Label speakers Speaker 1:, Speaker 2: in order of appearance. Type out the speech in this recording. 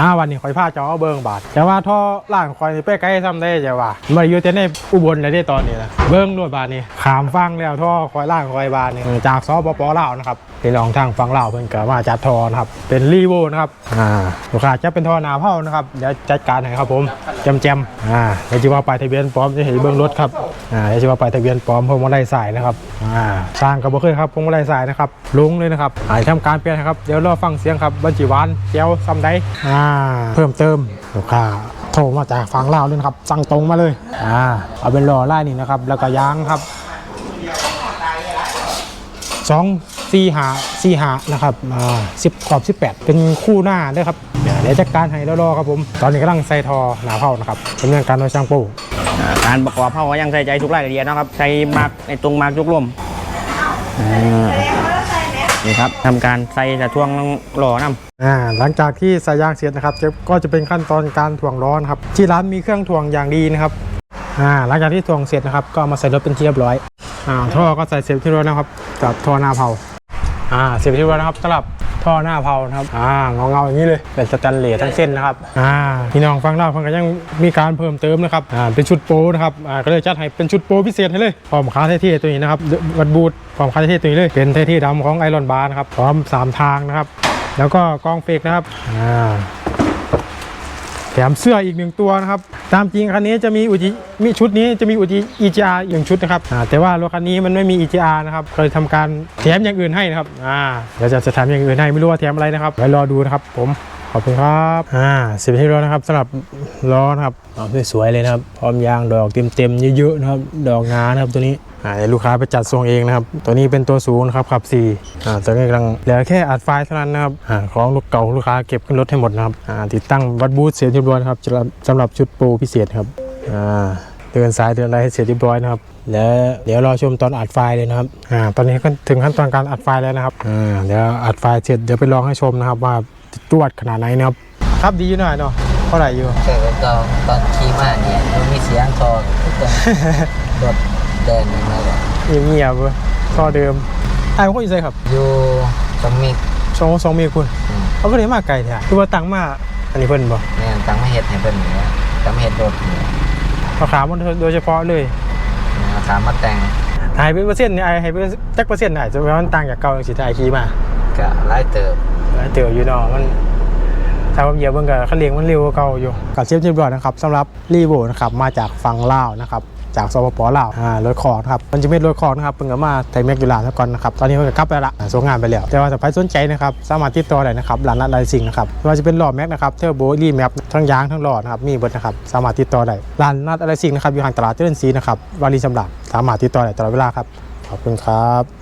Speaker 1: อ่าวันนี้คอยพาเจ้าเอาเบิ่งบาทแต่ว่าท่อล่างคอยนี่ไปไกลซ้ำได้จะว่ามาอยู่แต่ในอุบลเลยได้ตอนนี้นะเบิ่งรวดบาทนี่ขามฟังแล้วท่อคอยล่างคอยบาทนี่จากสปปลาวนะครับพี่น้องทางฟังลาวเพิ่นก็มาจัดทอนะครับเป็นรีโวนะครับอ่าลูกค้าจะเป็นท่อหนาเผานะครับเดี๋ยวจัดการให้ครับผมแจมแจมๆอ่าเดี๋ยวจะว่าไปลายทะเบียนปลอมจะเห็นเบิ่งรถครับ อ่าเดี๋ยวจะว่าไปทะเบียนปลอมพวงมาลัยสายนะครับอ่าสร้างกับบ่เคยครับพวงมาลัยสายนะครับลุงเลยนะครับหายทำการเปลี่ยนครับเดี๋ยวรอฟังเสียงครับบัญชีวานเจียวซ้ำได้อ่าเพิ่มเติมลูกค้าโทรมาจากฝั่งลาวเลยนะครับสั่งตรงมาเลยอ่าเอาเป็นรอไล่นี่นะครับแล้วก็ยางครับสอง สี่หาสี่หานะครับอ่าสิบขอบสิบแปดเป็นคู่หน้าด้วยครับเดี๋ยวเดี๋ยวจัดการให้แล้วรอครับผม ตอนนี้กำลังใส่ทอหนาเผานะครับดำเนินการโดยช่างปู
Speaker 2: อ่าการประกอบเผาก็ยังใส่ใจทุกรายละเอียดนะครับใส่มาร์กในตรงมาร์กยกลมอ่านี่ครับทำการใส่แต่ช่วงหล่อน้ำ
Speaker 1: อ่าหลังจากที่ใส่ยางเสร็จนะครับจะก็จะเป็นขั้นตอนการถ่วงร้อนครับที่ร้านมีเครื่องถ่วงอย่างดีนะครับอ่าหลังจากที่ถ่วงเสร็จนะครับก็เอามาใส่รถเป็นที่เรียบร้อยอ่าท่อก็ใส่เสียบที่รถนะครับกับท่อหน้าเผา อ่าเสียบที่รถนะครับสำหรับท่อหน้าเผานะครับอ่าเงาเงาๆอย่างนี้เลยเป็นสแตนเลสทั้งเส้นนะครับอ่าพี่น้องฟังเล่าเพิ่งก็ยังมีการเพิ่มเติมนะครับอ่าเป็นชุดโปรนะครับอ่าก็เลยจัดให้เป็นชุดโปรพิเศษให้เลยพร้อมคาเท่ๆตัวนี้นะครับวัดบูทพร้อมคาเท่ๆตัวนี้เลยเป็นเท่ๆดำของไอรอนบาร์นะครับพร้อมสามทางนะครับแล้วก็กองเฟกนะครับอ่า แถมเสื้ออีกหนึ่งตัวนะครับ ตามจริงคันนี้จะมีอุจิมีชุดนี้จะมีอุจิ EGR อีกหนึ่งชุดนะครับแต่ว่ารถคันนี้มันไม่มี EGR นะครับเลยทำการแถมอย่างอื่นให้นะครับอ่าเดี๋ยวจะแถมอย่างอื่นให้ไม่รู้ว่าแถมอะไรนะครับไว้รอดูนะครับ ผมขอบคุณครับอ่าสิบที่รถนะครับสำหรับล้อนะครับสวยๆเลยนะครับ พร้อมยางดอกเต็มๆเยอะๆนะครับ ดอกงานะครับตัวนี้ ลูกค้าไปจัดทรงเองนะครับ ตัวนี้เป็นตัวสูงนะครับขับ4อ่าตัวนี้กำลังเหลือแค่อัดไฟล์เท่านั้นนะครับอ่าของลูกเก่าลูกค้าเก็บขึ้นรถให้หมดนะครับอ่าติดตั้งวัดบูธเสร็จเรียบร้อยนะครับสำหรับสำหรับชุดโปรพิเศษครับอ่าเดินสายเดินอะไรให้เสร็จเรียบร้อยนะครับ แล้วเดี๋ยวรอชมตอนอัดไฟล์เลยนะครับอ่าตอนนี้ก็ถึงขั้นตอนการอัดไฟล์แล้วนะครับอ่าเดี๋ยวอัดไฟล์เสร็จเดี๋ยวไปลองให้ชมนะครับว่าจวดขนาดไหนนะครับครับดีหน่อยเนาะเท่าไหร่อยู่
Speaker 3: เกิดกับเราตอนขี่มาเนี่ยมันมีเสียงทอทุกคนรถ เดินยังไงแบบ
Speaker 1: เงียบๆเว้ยท่อเดิมไอ้ผมก็อยู่ใส่ครับ
Speaker 3: อยู่สมิธ
Speaker 1: สองสองมีคุณ
Speaker 3: อืม
Speaker 1: เขาก็เลยมาไกลแท้คือว่าตังมาอันนี้เพิ่นบ่
Speaker 3: เนี่ยตั้งมาเห็ดให้เป็นอย่างเงี้ยตั้งมาเห็ดรถเนี่ย
Speaker 1: ราคามันโดยเฉพาะเลย
Speaker 3: มาถามมาแต่ง
Speaker 1: หายเป็นเปอร์เซ็นต์นี่ไอ้ให้เป็นจักเปอร์เซ็นต์ไหนจะว่ามันต่างจากเก่าจังสิถ้าไอ้ขี่มา
Speaker 3: ก็ไล่เติบ
Speaker 1: เจออยู่เนาะมันถ้าผมเหยียบเบิ่งก็คันเร่งมันเร็วกว่าเก่าอยู่กับเชฟเรียบร้อยนะครับสำหรับรีโวนะครับมาจากฝั่งลาวนะครับ จากสปปลาวอ่ารถคอนะครับมันจะไม่รถคอนะครับเพิ่งมาไทยแม็กอยู่ลาวซะก่อนนะครับตอนนี้มันก็กลับไปละสวงงานไปแล้วแต่ว่าถ้าใครสนใจนะครับสามารถติดต่อได้นะครับร้านนัดไรซิ่งนะครับไม่ว่าจะเป็นหล่อแม็กนะครับเทอร์โบรีแมปทั้งยางทั้งหล่อนะครับมีเบิดนะครับสามารถติดต่อได้ร้านนัดไรซิ่งนะครับอยู่ห่างตลาดเจริญศรีนะครับวารีสำหรับสามารถติดต่อได้ตลอดเวลาครับขอบคุณครับ